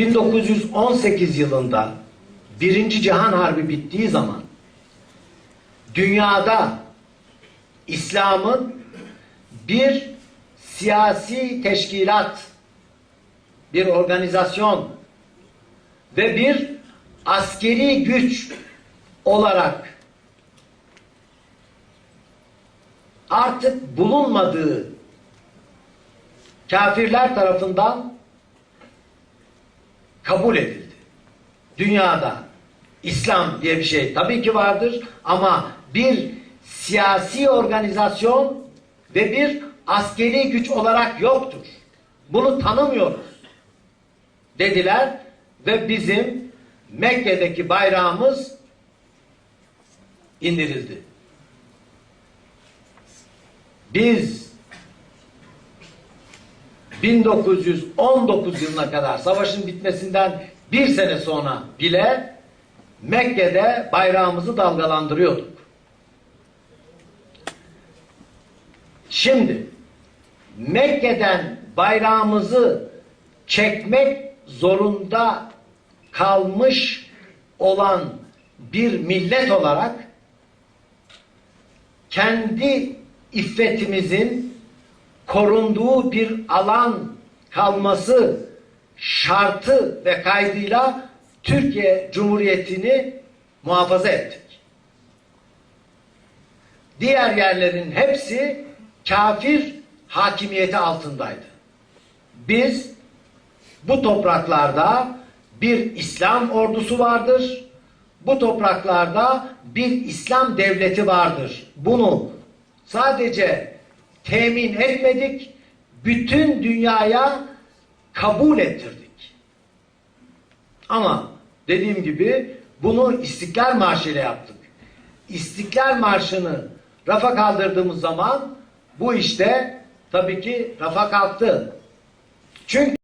1918 yılında Birinci Cihan Harbi bittiği zaman dünyada İslam'ın bir siyasi teşkilat, bir organizasyon ve bir askeri güç olarak artık bulunmadığı kafirler tarafından kabul edildi. Dünyada İslam diye bir şey tabii ki vardır ama bir siyasi organizasyon ve bir askeri güç olarak yoktur. Bunu tanımıyoruz. Dediler ve bizim Mekke'deki bayrağımız indirildi. Biz 1919 yılına kadar savaşın bitmesinden bir sene sonra bile Mekke'de bayrağımızı dalgalandırıyorduk. Şimdi Mekke'den bayrağımızı çekmek zorunda kalmış olan bir millet olarak kendi iffetimizin korunduğu bir alan kalması şartı ve kaydıyla Türkiye Cumhuriyeti'ni muhafaza ettik. Diğer yerlerin hepsi kafir hakimiyeti altındaydı. Biz bu topraklarda bir İslam ordusu vardır. Bu topraklarda bir İslam devleti vardır. Bunu sadece temin etmedik, bütün dünyaya kabul ettirdik. Ama dediğim gibi bunu İstiklal Marşı ile yaptık. İstiklal Marşı'nı rafa kaldırdığımız zaman bu işte tabii ki rafa kalktı. Çünkü